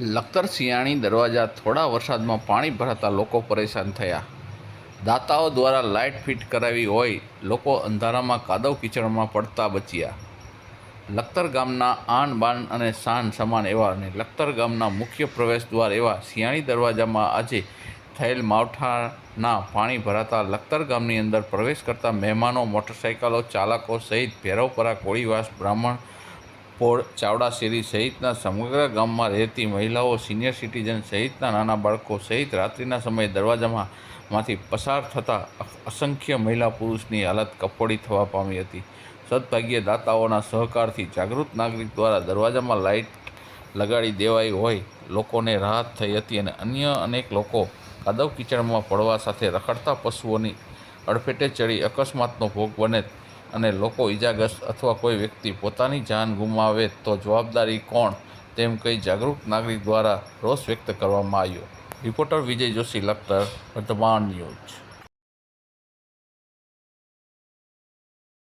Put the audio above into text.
લખતર સિયાણી દરવાજા થોડા વરસાદમાં પાણી ભરાતા લોકો પરેશાન થયા. દાતાઓ દ્વારા લાઇટ ફિટ કરાવી હોય, લોકો અંધારામાં કાદવ કિચડમાં પડતા બચ્યા. લખતર ગામના આન બાન અને શાન સમાન એવા અને લખતર ગામના મુખ્ય પ્રવેશ દ્વાર એવા સિયાણી દરવાજામાં આજે થયેલ માવઠાના પાણી ભરાતા લખતર ગામની અંદર પ્રવેશ કરતા મહેમાનો, મોટરસાઇકલો, ચાલકો સહિત ભેરવપરા, કોળીવાસ, બ્રાહ્મણ પોળ, ચાવડા શેરી સહિતના સમગ્ર ગામમાં રહેતી મહિલાઓ સિનિયર સિટીઝન સહિતના નાના બાળકો સહિત રાત્રિના સમયે દરવાજામાં માંથી પસાર થતાં અસંખ્ય મહિલા પુરુષની હાલત કફોડી થવા પામી હતી. સદભાગ્યે દાતાઓના સહકારથી જાગૃત નાગરિક દ્વારા દરવાજામાં લાઇટ લગાડી દેવાઈ હોય, લોકોને રાહત થઈ હતી અને અન્ય અનેક લોકો કાદવ કિચડમાં પડવા સાથે રખડતા પશુઓની અડફેટે ચડી અકસ્માતનો ભોગ બને અને લોકો ઈજાગ્રસ્ત અથવા કોઈ વ્યક્તિ પોતાની જાન ગુમાવે તો જવાબદારી કોણ? તેમ કહી જાગૃત નાગરિક દ્વારા રોષ વ્યક્ત કરવામાં આવ્યો. રિપોર્ટર વિજય જોશી, લખતર, વર્તમાન ન્યૂઝ.